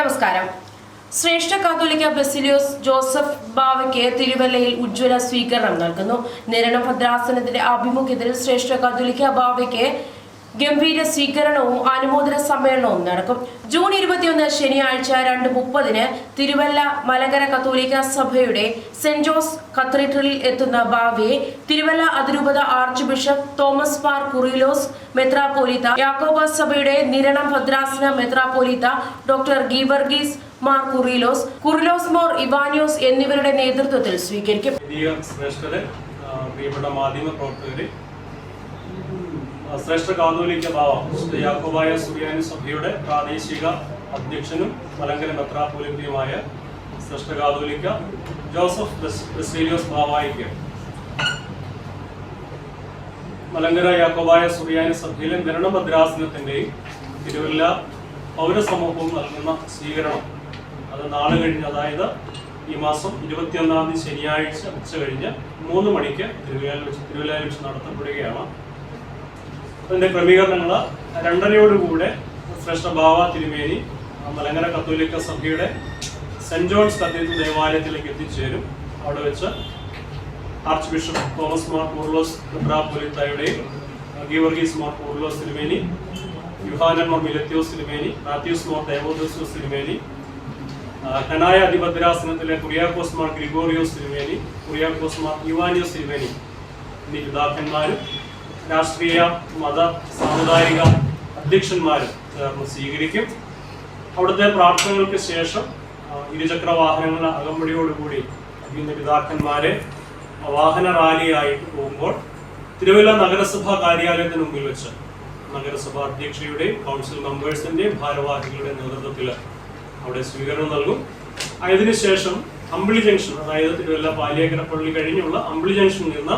നമസ്കാരം. ശ്രേഷ്ഠ കാത്തോലിക്ക ബസിലിയോസ് ജോസഫ് ബാവയ്ക്ക് തിരുവല്ലയിൽ ഉജ്ജ്വല സ്വീകരണം നൽകുന്നു. നിരണഭദ്രാസനത്തിന്റെ ആഭിമുഖ്യത്തിൽ ശ്രേഷ്ഠ കാത്തോലിക്ക ബാവയ്ക്ക് ഗംഭീര സ്വീകരണവും അനുമോദന സമ്മേളനവും നടക്കും. ജൂൺ ഇരുപത്തിയൊന്ന് ശനിയാഴ്ച രണ്ട് മുപ്പതിന് തിരുവല്ല മലങ്കര കത്തോലിക്ക സഭയുടെ സെന്റ് ജോസ് കത്തീഡ്രലിൽ എത്തുന്ന ബാവയെ തിരുവല്ല അതിരൂപത archbishop Thomas Mar Kurilos മെത്രാപോലിത്ത യാക്കോബ സഭയുടെ നിരണം ഭദ്രാസന മെത്രാപോലിത്ത ഡോക്ടർ ഗീവർഗീസ് മാർ കുറിലോസ് കുറിലോസ് മോർ ഇവാനിയോസ് എന്നിവരുടെ നേതൃത്വത്തിൽ സ്വീകരിക്കും. പ്രിയപ്പെട്ട മാധ്യമ ശ്രേഷ്ഠ കാതോലിക്ക ഭാവം ശ്രീ യാക്കോബായ സുറിയാനി സഭയുടെ പ്രാദേശിക അധ്യക്ഷനും മലങ്കര മെത്രാപോലിത്തയുമായ ശ്രേഷ്ഠ കാതോലിക്ക ജോസഫ് ബ്രസീലിയോസ് ബാവായിക്ക്. മലങ്കര യാക്കോബായ സുറിയാനി സഭയിലെ മരണ ഭദ്രാസനത്തിന്റെയും തിരുവല്ല പൗരസമൂഹവും നൽകുന്ന സ്വീകരണം. അത് നാളെ കഴിഞ്ഞ് അതായത് ഈ മാസം ഇരുപത്തിയൊന്നാം തീയതി ശനിയാഴ്ച ഉച്ച കഴിഞ്ഞ് മൂന്ന് മണിക്ക് തിരുവല്ലയിൽ വെച്ച് തിരുവല്ലയിൽ വെച്ച് നടത്തപ്പെടുകയാണ് അതിന്റെ ക്രമീകരണങ്ങൾ രണ്ടരയോടുകൂടെ ശ്രേഷ്ഠ ബാവ തിരുമേനി മലങ്കര കത്തോലിക്ക സഭയുടെ സെന്റ് ജോൺസ് കത്തീഡ്രൽ ദേവാലയത്തിലേക്ക് എത്തിച്ചേരും. അവിടെ വെച്ച് archbishop Thomas Mar Kurilos മെത്രാപ്പൊലിത്തായുടെയും ഗീവർഗീസ് മാർ കൂർലോസ് തിരുമേനി യുഹാനൻ മിലത്യോസ് തിരുമേനി മാത്യൂസ് മാർ ദേവോദോസ് തിരുമേനി ഹനായ അധിപദ്രാസനത്തിലെ കുറിയാക്കോസ് മാർ ഗ്രിഗോറിയോസ് തിരുമേനി കുറിയാക്കോസ് മാർ യുവാനിയോസ് തിരുമേനി എന്നീ പിതാക്കന്മാരും രാഷ്ട്രീയ മത സാമുദായിക അധ്യക്ഷന്മാരും ചേർന്ന് സ്വീകരിക്കും. അവിടുത്തെ പ്രാർത്ഥനകൾക്ക് ശേഷം ഇരുചക്ര വാഹനങ്ങളുടെ അകമ്പടിയോടുകൂടി അഭിയുന്ന പിതാക്കന്മാരെ വാഹന റാലിയായിട്ട് പോകുമ്പോൾ തിരുവല്ല നഗരസഭാ കാര്യാലയത്തിന് മുമ്പിൽ വെച്ച് നഗരസഭാ അധ്യക്ഷയുടെയും കൗൺസിൽ മെമ്പേഴ്സിന്റെയും ഭാരവാഹികളുടെ നേതൃത്വത്തിൽ അവിടെ സ്വീകരണം നൽകും. അതിനുശേഷം അമ്പിളി ജംഗ്ഷൻ അതായത് തിരുവല്ല പാലിയേക്കര പള്ളി കഴിഞ്ഞുള്ള അമ്പിളി ജംഗ്ഷനിൽ നിന്ന്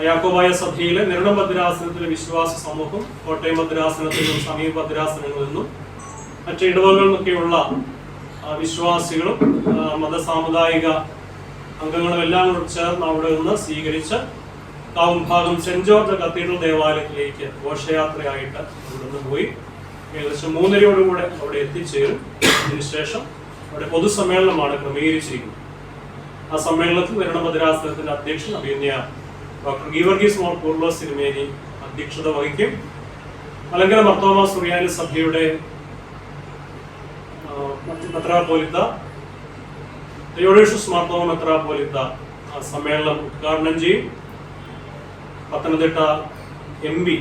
യാക്കോബായ സഭയിലെ നിരണം ഭദ്രാസനത്തിലെ വിശ്വാസ സമൂഹം കോട്ടയം ഭദ്രാസനത്തിലും സമീപ ഭദ്രാസനങ്ങളിൽ നിന്നും മറ്റ് ഇടവകളിൽ നിന്നൊക്കെയുള്ള വിശ്വാസികളും മതസാമുദായിക അംഗങ്ങളും എല്ലാം കൂടെ ചേർന്ന് അവിടെ നിന്ന് സ്വീകരിച്ച് കാവുംഭാഗം സെന്റ് ജോർജ് കത്തീഡ്രൽ ദേവാലയത്തിലേക്ക് ഘോഷയാത്രയായിട്ട് അവിടെ നിന്ന് പോയി. ഏകദേശം മൂന്നരയോടുകൂടെ അവിടെ എത്തിച്ചേരും. അതിനുശേഷം അവിടെ പൊതുസമ്മേളനമാണ് ക്രമീകരിച്ചിരിക്കുന്നത്. ആ സമ്മേളനത്തിൽ ഭരണഭദ്രാസനത്തിന്റെ അധ്യക്ഷൻ അഭിനയ ഡോക്ടർ ഗീവർഗീസ് മോർ പൂർവ സിനിമേനി അധ്യക്ഷത വഹിക്കും. മലങ്കര മർത്തോമ സുറിയാനി സഭയുടെ മെത്രാപോലിത്ത ആ സമ്മേളനം ഉദ്ഘാടനം ചെയ്യും. പത്തനംതിട്ട എം പി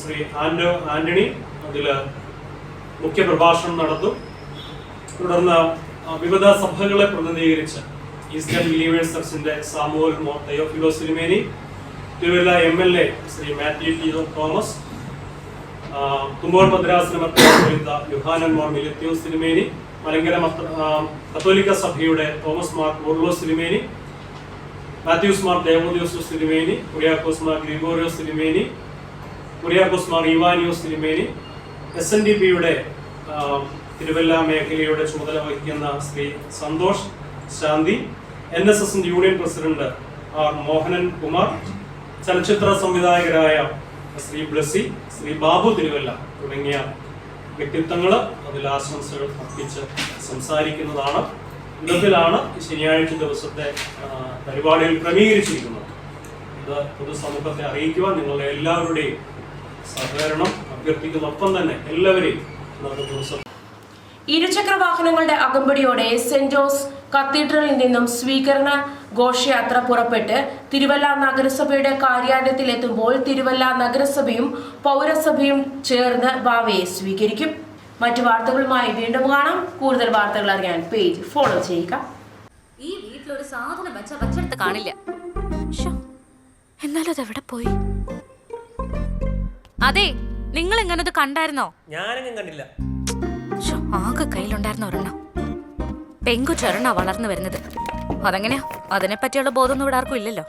ശ്രീ ആന്റോ ആന്റണി അതിൽ മുഖ്യപ്രഭാഷണം നടത്തും. തുടർന്ന് വിവിധ സഭകളെ പ്രതിനിധീകരിച്ച് ഈസ്റ്റേൺ ബിലീവേഴ്സ് ചർച്ചിന്റെ Samuel Mor Theophilos സിനിമേനി Thiruvalla M L A Shri Mathew T Thomas തുമ്പോർ മെത്രാപ്പൊലീത്ത യുഹാനൻ മോർ മിലിത്യോ സിനിമേനി മലങ്കര കത്തോലിക്ക സഭയുടെ തോമസ് മാർ ഓർലോ സിനിമേനി മാത്യൂസ് മാർ ദേവോദിയോസ് സിനിമേനി കുര്യാക്കോസ് മാർ ഗ്രിഗോറിയോസ് സിനിമേനി കുര്യാക്കോസ് മാർ ഇവാനിയോസ് സിനിമേനി എസ് എൻ ഡി പിയുടെ തിരുവല്ല മേഖലയുടെ ചുമതല വഹിക്കുന്ന Shri Santhosh Shanthi N S S union president R Mohanan Kumar ചലച്ചിത്ര സംവിധായകരായ ശ്രീ ബ്ലസി ശ്രീ ബാബു തിരുവല്ല തുടങ്ങിയ വ്യക്തിത്വങ്ങൾ അതിൽ ആശംസകൾ അർപ്പിച്ച് സംസാരിക്കുന്നതാണ്. ഈ ശനിയാഴ്ച ദിവസത്തെ പരിപാടികൾ ക്രമീകരിച്ചിരിക്കുന്നത്. ഇത് പൊതുസമൂഹത്തെ അറിയിക്കുവാൻ നിങ്ങളുടെ എല്ലാവരുടെയും സഹകരണം അഭ്യർത്ഥിക്കുന്നൊപ്പം തന്നെ എല്ലാവരെയും ഇന്നത്തെ ദിവസം ഇരുചക്ര വാഹനങ്ങളുടെ അകമ്പടിയോടെ സെന്റ് ജോസ് കത്തീഡ്രലിൽ നിന്നും സ്വീകരണ ഘോഷയാത്ര പുറപ്പെട്ട് തിരുവല്ല നഗരസഭയുടെ കാര്യാലയത്തിലെത്തുമ്പോൾ തിരുവല്ല നഗരസഭയും പൗരസഭയും ചേർന്ന് ബാവയെ സ്വീകരിക്കും. മറ്റു വാർത്തകളുമായി വീണ്ടും കാണാം. കൂടുതൽ വാർത്തകൾ അറിയാൻ പേജ് ഫോളോ ചെയ്യുക. ഈ വീട്ടിലൊരു സാധനം വെച്ച വെച്ചെടുത്ത് കാണില്ല. ശ്ശോ, എന്നാലും അതെവിടെ പോയി? അതെ നിങ്ങൾ ഇങ്ങനെ ഇത് കണ്ടായിരുന്നോ? ഞാനെങ്ങും കണ്ടില്ല. ആകെ കയ്യിലുണ്ടായിരുന്ന ഒരെണ്ണം. പെങ്കുച്ചൊരെണ്ണ വളർന്നു വരുന്നത്. അതെങ്ങനെയാ? അതിനെ പറ്റിയുള്ള ബോധമൊന്നും ഇവിടെ ആർക്കും ഇല്ലല്ലോ.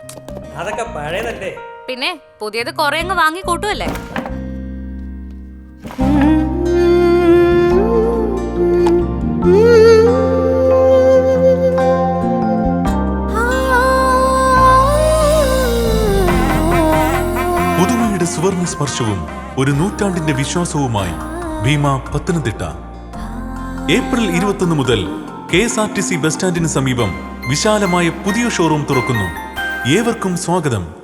അതൊക്കെ പഴയതല്ലേ? പിന്നെ പുതിയത് കുറെ അങ്ങ് വാങ്ങി കൂട്ടുമല്ലേ പുതുമയുടെ സുവർണ സ്പർശവും ഒരു നൂറ്റാണ്ടിന്റെ വിശ്വാസവുമായി ഭീമ പത്തനംതിട്ട. ഏപ്രിൽ ഇരുപത്തൊന്ന് മുതൽ K S R T C bus സ്റ്റാൻഡിന് സമീപം വിശാലമായ പുതിയ ഷോറൂം തുറക്കുന്നു. ഏവർക്കും സ്വാഗതം.